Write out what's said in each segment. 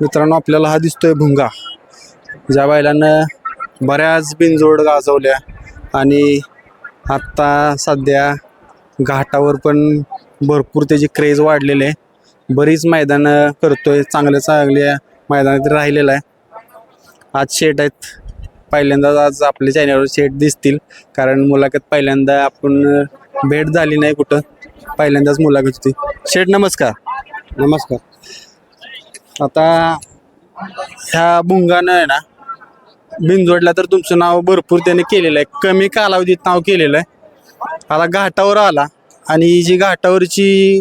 मित्रांनो आपल्याला हा दिसतोय भुंगा. ज्या बैलानं बऱ्याच बिनजोड गाजवल्या आणि आत्ता सध्या घाटावर पण भरपूर त्याची क्रेज वाढलेली आहे. बरीच मैदानं करतोय चांगल्या चांगल्या मैदानात राहिलेलं आहे. आज शेट आहेत. पहिल्यांदाच आज आपल्या चॅनलवर शेट दिसतील. कारण मुलाखत पहिल्यांदा आपण भेट झाली नाही कुठं. पहिल्यांदाच मुलाखत होती. शेट नमस्कार. नमस्कार. आता ह्या भुंगानं आहे ना बिनजोडला तर तुमचं नाव भरपूर त्याने केलेलं आहे. कमी कालावधीत नाव केलेलं आहे. आता घाटावर आला आणि जी घाटावरची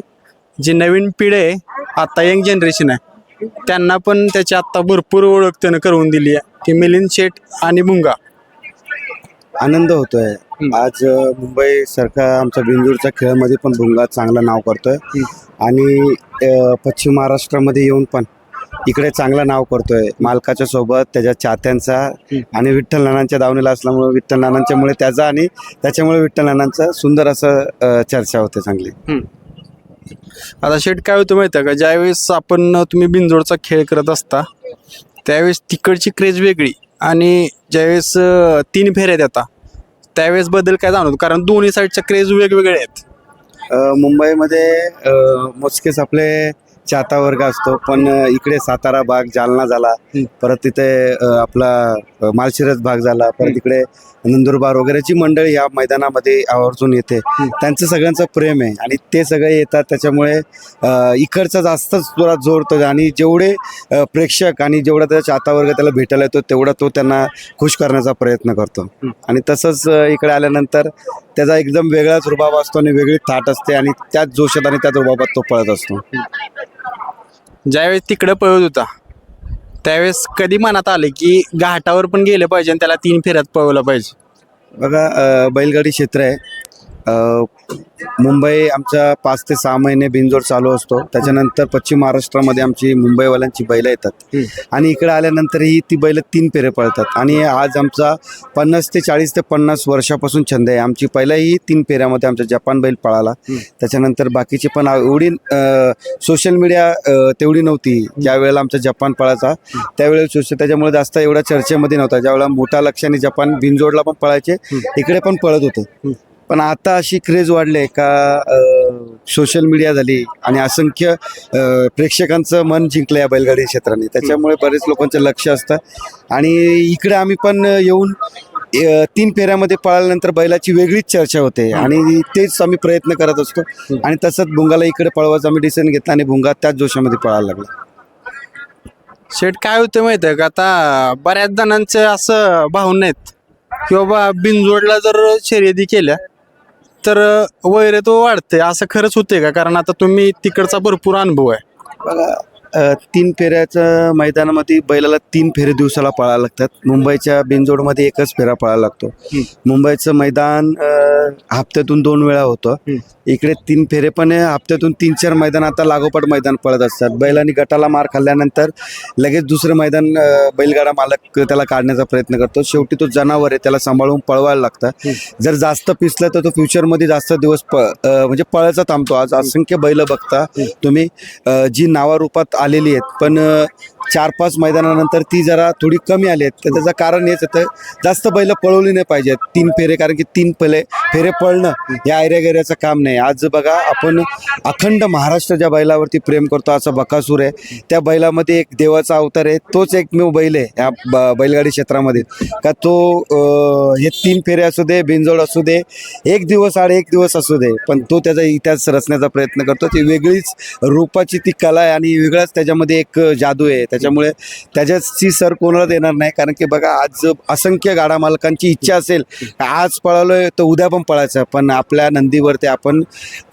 जी नवीन पिढी आहे आता यंग जनरेशन आहे त्यांना पण त्याची आत्ता भरपूर ओळख त्यानं करून दिली आहे की मिलिंद शेठ आणि भुंगा आनंद होतोय. आज मुंबई सारखा आमचा बिंजूरच्या खेळामध्ये पण भुंगा चांगलं नाव करतोय. आणि पश्चिम महाराष्ट्रामध्ये येऊन पण इकडे चांगलं नाव करतोय. मालकाच्या सोबत त्याच्या चाहत्यांचा आणि विठ्ठल नानांच्या दावणीला असल्यामुळे विठ्ठल नानांच्यामुळे त्याचा आणि त्याच्यामुळे विठ्ठल नानांचा सुंदर असं अ, चर्चा होते चांगली. आता शेठ काय होतं माहिती आहे का? ज्यावेळेस आपण तुम्ही बिनजोडचा खेळ करत असता त्यावेळेस तिकडची क्रेज वेगळी आणि ज्यावेळेस अं, तीन फेऱ्यात येतात त्यावेळेस बदल काय जाणवतो? कारण दोन्ही साईडच्या क्रेज वेगवेगळे आहेत. अ, मुंबईमध्ये अ, मोजकेच आपले चाहता वर्ग असतो पण इकडे सातारा भाग जालना झाला. परत तिथे आपला अ, माळशिरस भाग झाला परत इकडे नंदुरबार वगैरेची मंडळी या मैदानामध्ये आवर्जून येते. त्यांचं सगळ्यांचं प्रेम आहे आणि ते सगळे येतात त्याच्यामुळे इकडचा जास्तच जोरात जोरतो आणि जेवढे प्रेक्षक आणि जेवढा त्याचा चाहता वर्ग त्याला भेटायला येतो तेवढा तो त्यांना खुश करण्याचा प्रयत्न करतो. आणि तसंच इकडे आल्यानंतर त्याचा एकदम वेगळाच रुबाब असतो आणि वेगळी थाट असते आणि त्याच जोशात आणि त्याच रुबाबात तो पळत असतो. ज्यावेळेस तिकडं पळत होता त्यावेळेस कधी मनात आले की घाटावर पण गेलं पाहिजे आणि त्याला तीन फेऱ्यात पळवलं पाहिजे? बघा अ, बैलगाडी क्षेत्र आहे. मुंबई आमचा पाच ते सहा महिने बिनजोड चालू असतो. त्याच्यानंतर पश्चिम महाराष्ट्रामध्ये आमची मुंबईवाल्यांची बैलं येतात. आणि इकडे आल्यानंतरही ती बैलं तीन फेरे पळतात. आणि आज आमचा पन्नास ते चाळीस ते पन्नास वर्षापासून छंद आहे. आमची पहिल्याही तीन फेऱ्यामध्ये आमचा जपान बैल पळाला. त्याच्यानंतर बाकीचे पण एवढी सोशल मीडिया तेवढी नव्हती. ज्या वेळेला आमचा जपान पळायचा त्यावेळेला सोशल त्याच्यामुळे जास्त एवढ्या चर्चेमध्ये नव्हता. ज्यावेळेला मोठा लक्षाने जपान बिनजोडला पण पळायचे इकडे पण पळत होते. पण आता अशी क्रेज वाढली का सोशल मीडिया झाली आणि असंख्य प्रेक्षकांचं मन जिंकलं या बैलगाडी क्षेत्राने. त्याच्यामुळे बरेच लोकांचं लक्ष असतं. आणि इकडे आम्ही पण येऊन तीन फेऱ्यामध्ये पळाल्यानंतर बैलाची वेगळीच चर्चा होते. आणि तेच आम्ही प्रयत्न करत असतो. आणि तसंच भुंगाला इकडे पळवायचं आम्ही डिसिजन घेतला आणि भुंगा त्याच जोशामध्ये पळायला लागला. शेठ काय होतं माहीत आहे का? आता बऱ्याच जणांचं असं भावना आहेत. की बाबा बिनजोडला जर शर्यती केल्या तर वैर तो वाढते असं खरंच होते का? कारण आता तुम्ही तिकडचा भरपूर अनुभव आहे. बघा तीन फेऱ्याच्या मैदानामध्ये बैलाला तीन फेरे दिवसाला पळायला लागतात. मुंबईच्या बिनजोडमध्ये एकच फेरा पळायला लागतो. मुंबईचं मैदान हप्त्यातून दोन वेळा होतं. इकडे तीन फेरे पण हप्त्यातून तीन चार मैदान आता लागोपाठ मैदान पळत असतात. बैलांनी गटाला मार खाल्ल्यानंतर लगेच दुसरं मैदान बैलगाडा मालक त्याला काढण्याचा प्रयत्न करतो. शेवटी तो जनावर आहे त्याला सांभाळून पळवायला लागतं. जर जास्त पिसलं तर तो फ्युचरमध्ये जास्त दिवस प म्हणजे पळायचा थांबतो. आज असंख्य बैल बघता तुम्ही जी नावारूपात आलेली आहेत. पण चार पाच मैदानानंतर ती जरा थोडी कमी आली आहेत. तर त्याचं कारण हेच होतं जास्त बैलं पळवली नाही पाहिजेत. तीन फेरे कारण की तीन पले फेरे पळणं या आयऱ्यागैऱ्याचं काम नाही. आज बघा आपण अखंड महाराष्ट्र ज्या बैलावरती प्रेम करतो असा बकासूर आहे. त्या बैलामध्ये एक देवाचा अवतार आहे. तोच एकमेव बैल आहे या ब- बैलगाडी क्षेत्रामध्ये. का तो हे तीन फेरे असू दे बिनजोड असू दे एक दिवस आड एक दिवस असू दे पण तो त्याचा इतिहास रचण्याचा प्रयत्न करतो. ती वेगळीच रूपाची ती कला आहे आणि वेगळाच त्याच्यामध्ये एक जादू आहे. त्याच्यामुळे त्याच्याची सर कोणाला देणार नाही. कारण की बघा आज असंख्य गाडा मालकांची इच्छा असेल आज पळालोय तर उद्या पण पळायचं. पण आपल्या नंदीवरती आपण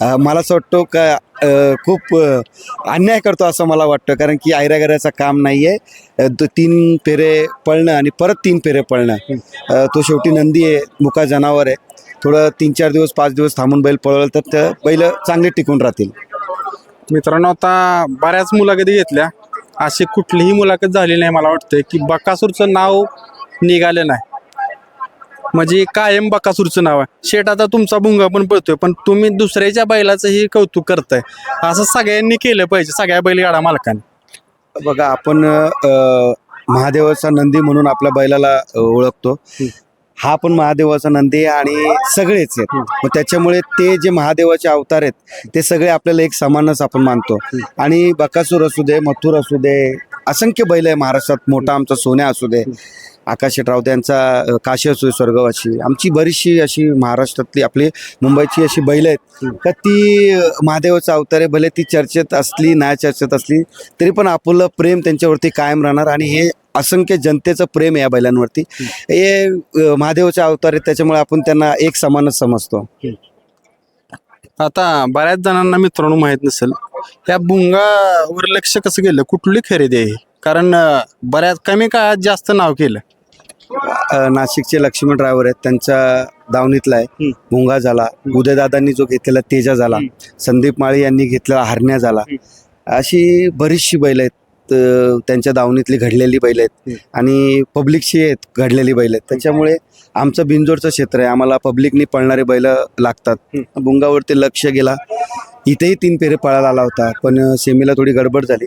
मला असं वाटतो का खूप अन्याय करतो असं मला वाटतं. कारण की आयऱ्यागऱ्याचं काम नाही आहे तीन फेरे पळणं आणि परत तीन फेरे पळणं. तो शेवटी नंदी आहे मुका जनावर आहे. थोडं तीन चार दिवस पाच दिवस थांबून बैल पळवलं तर बैल चांगले टिकून राहतील. मित्रांनो आता बऱ्याच मुलाखती घेतल्या. अशी कुठलीही मुलाखत झाली नाही मला वाटतं की बकासूरचं नाव निघालं नाही. म्हणजे कायम बकासूरचं नाव आहे. शेट आता तुमचा भुंगा पण पळतोय पण तुम्ही दुसऱ्याच्या बैलाचंही कौतुक करताय. असं सगळ्यांनी केलं पाहिजे सगळ्या बैलगाडा मालकांनी. बघा आपण महादेवाचा नंदी म्हणून आपल्या बैलाला ओळखतो. हा पण महादेवाचा नंदी आहे आणि सगळेच आहेत. मग त्याच्यामुळे ते जे महादेवाचे अवतार आहेत ते सगळे आपल्याला एक समानच आपण मानतो. आणि बकासूर असू दे मथुर असू दे असंख्य बैल आहे महाराष्ट्रात मोठा आमचा सोन्या असू दे. आकाश राऊत यांचा काशी असू दे स्वर्गवासी आमची बरीचशी अशी महाराष्ट्रातली आपली मुंबईची अशी बैल आहेत. का ती महादेवाचा अवतार आहे भले ती चर्चेत असली नाही चर्चेत असली तरी पण आपलं प्रेम त्यांच्यावरती कायम राहणार आणि हे असंख्य जनतेचं प्रेम आहे या बैलांवरती. हे अ, महादेवाचे अवतार आहेत त्याच्यामुळे आपण त्यांना एक समानच समजतो. आता बऱ्याच जणांना मित्रांनो माहीत नसेल या भुंगावर लक्ष कसं गेलं? कुठली खरेदी आहे? कारण बऱ्याच कमी काळात जास्त नाव केलं. नाशिकचे लक्ष्मण ड्रायव्हर आहेत त्यांच्या दावणीतला आहे. भुंगा झाला उदयदादांनी जो घेतलेला तेजा झाला संदीप माळी यांनी घेतलेला हरण्या झाला. अशी बरीचशी बैल आहेत त्यांच्या दावणीतली घडलेली बैल आहेत. आणि पब्लिकची आहेत घडलेली बैल आहेत. त्याच्यामुळे आमचं बिंजोडचं क्षेत्र आहे. आम्हाला पब्लिकनी पळणारे बैल लागतात. भुंगावरती लक्ष गेला. इथेही तीन पेरे पळायला आला होता पण सेमीला थोडी गडबड झाली.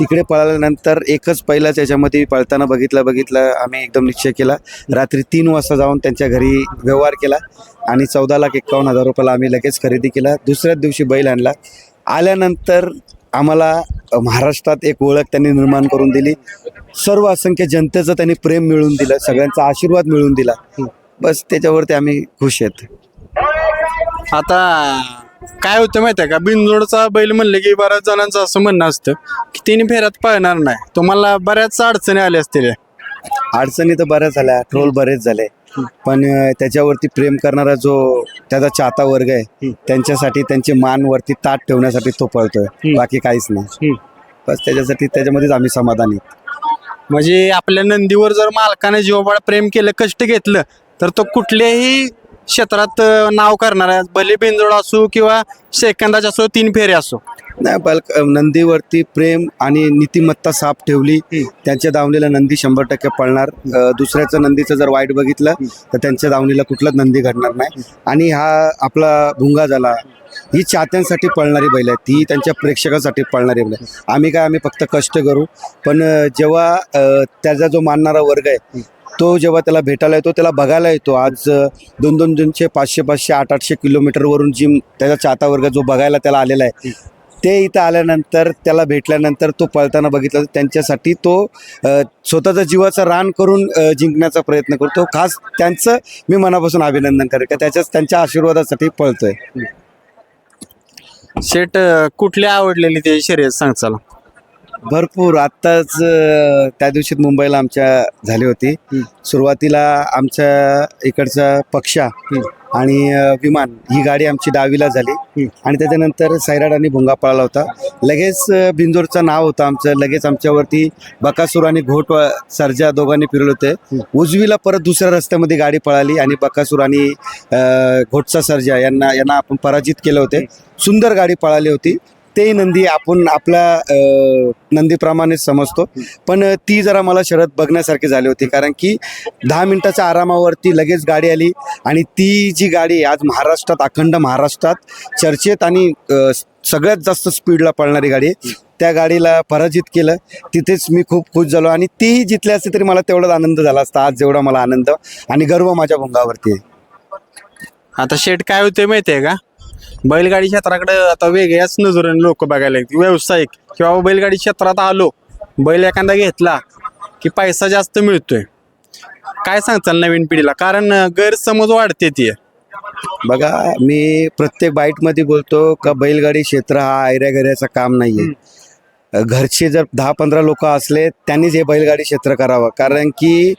तिकडे पळाल्यानंतर एकच पहिलाच याच्यामध्ये पळताना बघितलं बघितलं आम्ही एकदम निश्चय केला. रात्री तीन वाजता जाऊन त्यांच्या घरी व्यवहार केला आणि चौदा लाख एक्कावन्न हजार रुपयाला आम्ही लगेच खरेदी केला. दुसऱ्याच दिवशी बैल आणला. आल्यानंतर आम्हाला महाराष्ट्रात एक ओळख त्यांनी निर्माण करून दिली. सर्व असंख्य जनतेचं त्यांनी प्रेम मिळवून दिलं. सगळ्यांचा आशीर्वाद मिळवून दिला. बस त्याच्यावरती आम्ही खुश आहेत. आता काय होतं माहिती आहे का? बिनजोडचा बैल म्हणले की बऱ्याच जणांचं असं म्हणणं असतं की तिने फेऱ्यात पळणार नाही. तुम्हाला बऱ्याच अडचणी आल्या असतील. अडचणी तर बऱ्याच झाल्या ट्रोल बरेच झाले. पण त्याच्यावरती प्रेम करणारा जो त्याचा चाहता वर्ग आहे त्यांच्यासाठी त्यांचे मान वरती ताट ठेवण्यासाठी तो पळतोय. बाकी काहीच नाही. बस त्याच्यासाठी त्याच्यामध्येच आम्ही समाधानी म्हणजे आपल्या नंदीवर जर मालकाने जीवबाळ प्रेम केलं कष्ट घेतलं तर तो कुठल्याही क्षेत्रात अं, नाव करणार आहे भले बिनजोड असो किंवा सेकंदाचे असो तीन फेरे असो. नाही बालक नंदीवरती प्रेम आणि नीतिमत्ता साफ ठेवली त्यांच्या दावणीला नंदी शंभर टक्के पळणार. अ, दुसऱ्याचं नंदीचं जर वाईट बघितलं तर त्यांच्या दावणीला कुठलाच नंदी घडणार नाही. आणि हा आपला भुंगा झाला ही चाहत्यांसाठी पळणारी बैल आहेत ही त्यांच्या प्रेक्षकासाठी पळणारी बैल आहे. आम्ही काय आम्ही फक्त कष्ट करू पण अ, जेव्हा अ, त्याचा जो मानणारा वर्ग आहे तो जेव्हा त्याला भेटायला येतो त्याला बघायला येतो. आज दोन दोन दोनशे पाचशे पाचशे आठ आठशे किलोमीटरवरून जिम त्याचा चाहता वर्ग जो बघायला त्याला आलेला आहे ते इथं आल्यानंतर त्याला भेटल्यानंतर तो पळताना बघितला तर त्यांच्यासाठी तो स्वतःचा जीवाचं रान करून जिंकण्याचा प्रयत्न करतो. खास त्यांचं मी मनापासून अभिनंदन करेन का त्याच्याच त्यांच्या आशीर्वादासाठी पळतोय. शेट अं, कुठली आवडलेली ते शर्यत सांग चला. भरपूर. आत्ताच अ, त्या दिवशीत मुंबईला आमच्या झाली होती. सुरुवातीला आमच्या इकडचा पक्षा आणि अ, विमान ही गाडी आमची डावीला झाली. आणि त्याच्यानंतर सैराट आणि भुंगा पळाला होता. लगेच अ, बिंदोरचं नाव होतं आमचं. लगेच आमच्यावरती बकासूर आणि घोट व सर्जा दोघांनी फिरवले होते. उजवीला परत दुसऱ्या रस्त्यामध्ये गाडी पळाली आणि बकासूर आणि अ, घोटचा सर्जा यांना यांना आपण पराजित केले होते. सुंदर गाडी पळाली होती. ते नंदी आपण आपल्या नंदीप्रमाणेच समजतो. पण ती जरा मला शरद बघण्यासारखी झाली होती. कारण की दहा मिनिटाच्या आरामावरती लगेच गाडी आली आणि ती जी गाडी आज महाराष्ट्रात अखंड महाराष्ट्रात चर्चेत आणि सगळ्यात जास्त स्पीडला पळणारी गाडी आहे. त्या गाडीला पराजित केलं. तिथेच मी खूप खुश झालो आणि ती जितले असते तरी मला तेवढाच आनंद झाला असता. आज जेवढा मला आनंद आणि गर्व माझ्या भुंगावरती आहे. आता शेट काय होते माहिती आहे का? बैलगाडी क्षेत्राकडे आता वेगळ्याच नजरेने लोक बघायला लागतील व्यावसायिक. किंवा बैलगाडी क्षेत्रात आलो बैल एखादा घेतला की पैसा जास्त मिळतोय. काय सांगताल नवीन पिढीला? कारण गैरसमज वाढते ती. बघा मी प्रत्येक बाईटमध्ये बोलतो का बैलगाडी क्षेत्र हा आयऱ्या काम नाहीये. घरचे जर दहा पंधरा लोक असले त्यांनीच हे बैलगाडी क्षेत्र करावं. कारण की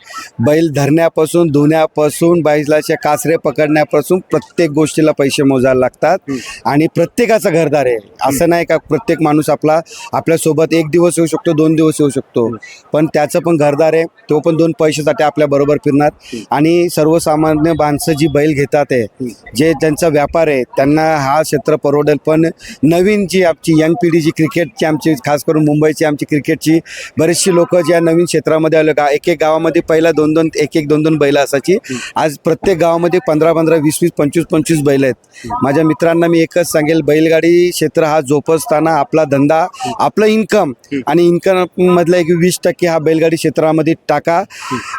बैल धरण्यापासून धुण्यापासून बैलाचे कासरे पकडण्यापासून प्रत्येक गोष्टीला पैसे मोजायला लागतात. आणि प्रत्येकाचा घरदार आहे. असं नाही का प्रत्येक माणूस आपला आपल्यासोबत एक दिवस येऊ शकतो दोन दिवस येऊ शकतो. पण त्याचं पण घरदार आहे. तो पण दोन पैशासाठी आपल्या बरोबर फिरणार. आणि सर्वसामान्य माणसं जी बैल घेतात आहे जे त्यांचा व्यापार आहे त्यांना हा क्षेत्र परवडेल. पण नवीन जी आमची यंग पिढी जी क्रिकेटची आमची खास करून मुंबईची आमची क्रिकेटची बरीचशी लोक ज्या नवीन क्षेत्रामध्ये आले का एक एक गावामध्ये पहिला दोन दोन एक एक दोन दोन बैल असायची. आज प्रत्येक गावामध्ये पंधरा पंधरा वीस वीस पंचवीस पंचवीस बैल आहेत. माझ्या मित्रांना मी एकच सांगेल बैलगाडी क्षेत्र हा जोपासताना आपला धंदा आपलं इन्कम आणि इन्कम मधला एक वीस टक्के हा बैलगाडी क्षेत्रामध्ये टाका.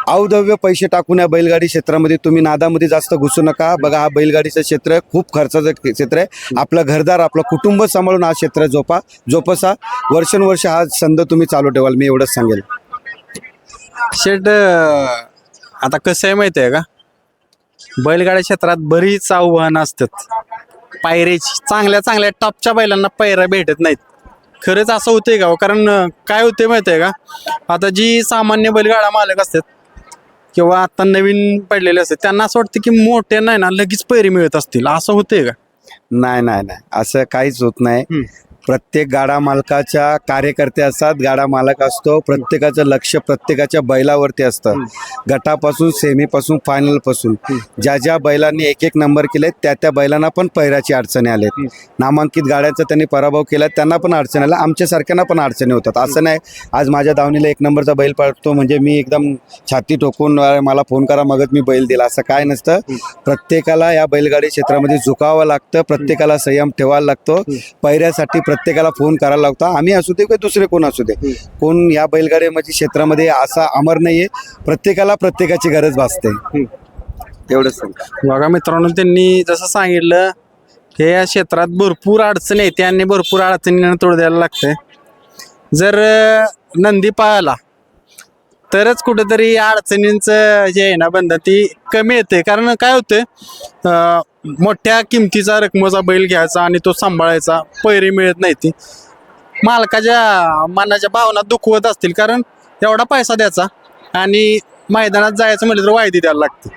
अवधव्य पैसे टाकून या बैलगाडी क्षेत्रामध्ये तुम्ही नादामध्ये जास्त घुसू नका. बघा हा बैलगाडीचं क्षेत्र खूप खर्चाचं क्षेत्र आहे. आपलं घरदार आपलं कुटुंब सांभाळून हा क्षेत्र जोपा वर्ष वर्षानुवर्ष हा छंद तुम्ही चालू ठेवाल मी एवढंच सांगेल. शेट आता कसं आहे माहिती आहे का? बैलगाड्या क्षेत्रात बरीच आव्हानं असतात. पायरेची चांगल्या चांगल्या टॉपच्या बैलांना पायऱ्या भेटत नाहीत. खरंच असं होतंय का हो? कारण काय होतंय माहिती आहे का? आता जी सामान्य बैलगाडा मालक असतात किंवा आता नवीन पडलेले असतात त्यांना असं वाटतं की मोठे नाही ना लगेच पैरे मिळत असतील. असं होतंय का? नाही नाही नाही. असं काहीच होत नाही. प्रत्येक गाडा मालकाच्या कार्यकर्ते असतात गाडा मालक असतो प्रत्येकाचं लक्ष प्रत्येकाच्या बैलावरती असतं. गटापासून सेमीपासून फायनलपासून. ज्या ज्या बैलांनी एक एक नंबर केले त्या त्या बैलांना पण पैराची अडचणी आलेत. नामांकित गाड्यांचा त्यांनी पराभव केला त्यांना पण अडचणी आल्या. आमच्यासारख्यांना पण अडचणी होतात. असं नाही आज माझ्या दावणीला एक नंबरचा बैल पडतो म्हणजे मी एकदम छाती टोकून "अरे, मला फोन करा मगच मी बैल दिला असं काय नसतं. प्रत्येकाला या बैलगाडी क्षेत्रामध्ये झुकावं लागतं प्रत्येकाला संयम ठेवायला लागतो. पैऱ्यासाठी प्रत्येकाला फोन करायला लागतो आम्ही असू दे किंवा दुसरे कोण असू दे. कोण या बैलगाडी क्षेत्रामध्ये असा अमर नाहीये. प्रत्येकाला प्रत्येकाची गरज भासते. एवढंच सांग. बघा मित्रांनो त्यांनी जसं सांगितलं हे या क्षेत्रात भरपूर अडचणी येते आणि भरपूर अडचणींना तोड द्यायला लागते जर नंदी पाळाला तरच कुठेतरी या अडचणींचं जे आहे ना बंधन ती कमी येते कारण काय होते मोठ्या किमतीचा रकमेचा बैल घ्यायचा आणि तो सांभाळायचा. पैरी मिळत नाही ती. मालकाच्या मनाच्या भावना दुखवत असतील कारण एवढा पैसा द्यायचा आणि मैदानात जायचं म्हटलं तर वायदी द्यायला लागते.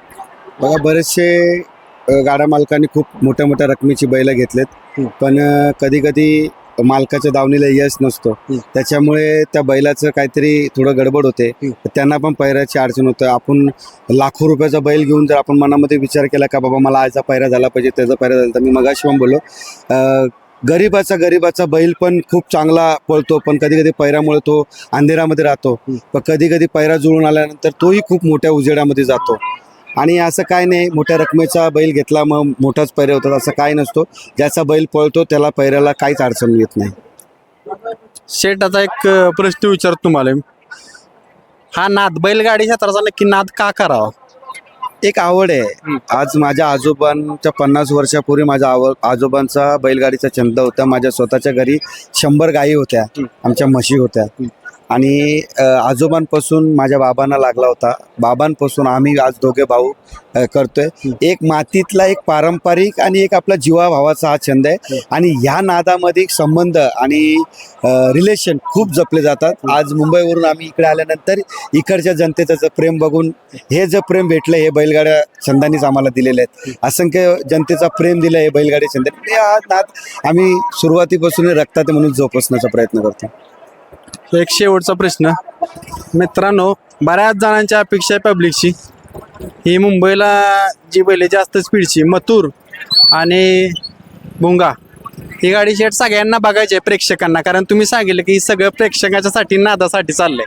बघा बरेचसे गाड्या मालकांनी खूप मोठ्या मोठ्या रकमेची बैल घेतलेत. पण कधी कधी मालकाच्या दावणीला यश नसतो. त्याच्यामुळे त्या बैलाचं काहीतरी थोडं गडबड होते. त्यांना पण पैऱ्याची अडचण होतं. आपण लाखो रुपयाचा बैल घेऊन जर आपण मनामध्ये विचार केला का बाबा मला आजचा पैरा झाला पाहिजे त्याचा पैरा झाला तर मी मगाशी पण बोललो. गरीबाचा गरीबाचा बैल पण खूप चांगला पळतो पण कधी कधी पैरामुळे तो अंधेरामध्ये राहतो. पण कधी कधी पैरा जुळून आल्यानंतर तोही खूप मोठ्या उजेडामध्ये जातो. आणि असं काय नाही मोठ्या रकमेचा बैल घेतला मग मोठाच पैरे होतात असं काय नसतो. ज्याचा बैल पळतो त्याला पैऱ्याला काहीच अडचण येत नाही. शेट आता एक अ, प्रश्न विचारतो तुम्हाला. मी. हा नाद बैलगाडी क्षेत्राचा नक्की नाद का करावा? एक आवड आहे. आज माझ्या आजोबांच्या पन्नास वर्षापूर्वी माझ्या आव आजोबांचा बैलगाडीचा छंद होता. माझ्या स्वतःच्या घरी शंभर गायी होत्या. आमच्या म्हशी होत्या. आणि आजोबांपासून माझ्या बाबांना लागला होता. बाबांपासून आम्ही आज दोघे भाऊ करतोय. एक मातीतला एक पारंपरिक आणि एक आपला जीवाभावाचा हा छंद आहे. आणि ह्या नादामध्ये एक संबंध आणि रिलेशन खूप जपले जातात. आज मुंबईवरून आम्ही इकडे आल्यानंतर इकडच्या जनतेचं जर प्रेम बघून हे जे प्रेम भेटलं हे बैलगाड्या छंदांनीच आम्हाला दिलेले आहेत. असंख्य जनतेचा प्रेम दिलं हे बैलगाडी छंद म्हणजे हा नाद आम्ही सुरुवातीपासून रक्तात म्हणून जोपासण्याचा प्रयत्न करतो. एक शेवटचा प्रश्न. मित्रांनो बऱ्याच जणांच्या अपेक्षा आहे पब्लिकची ही मुंबईला जी बैल जास्त स्पीडची मथुर आणि भुंगा ही गाडी शेट सगळ्यांना बघायची आहे प्रेक्षकांना. कारण तुम्ही सांगितलं की सगळं प्रेक्षकाच्यासाठी नादासाठी चाललंय.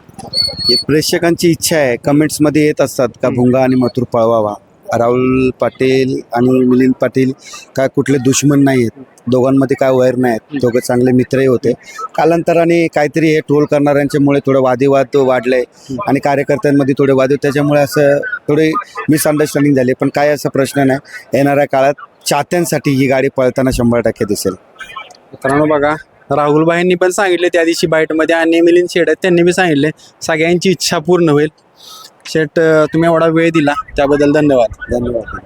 हे प्रेक्षकांची इच्छा आहे. कमेंट्समध्ये येत असतात का भुंगा आणि मथुर पळवावा? राहुल पाटील आणि मिलिंद पाटील काय कुठले दुश्मन नाही आहेत दोघांमध्ये काय वैर नाही आहेत दोघं चांगले मित्रही होते. कालांतराने काहीतरी हे ट्रोल करणाऱ्यांच्यामुळे थोडं वादिवाद वाढले आणि कार्यकर्त्यांमध्ये थोडे वाद त्याच्यामुळे असं थोडी मिसअंडरस्टँडिंग झाली. पण काय असा प्रश्न नाही. येणाऱ्या काळात चाहत्यांसाठी ही गाडी पळताना शंभर टक्के दिसेल. मित्रांनो बघा राहुलबाईंनी पण सांगितले त्या दिवशी बाईटमध्ये आणि मिलिंद शेड आहेत त्यांनी बी सांगितले. सगळ्यांची इच्छा पूर्ण होईल. शेट तुम्ही एवढा वेळ दिला त्याबद्दल धन्यवाद. धन्यवाद.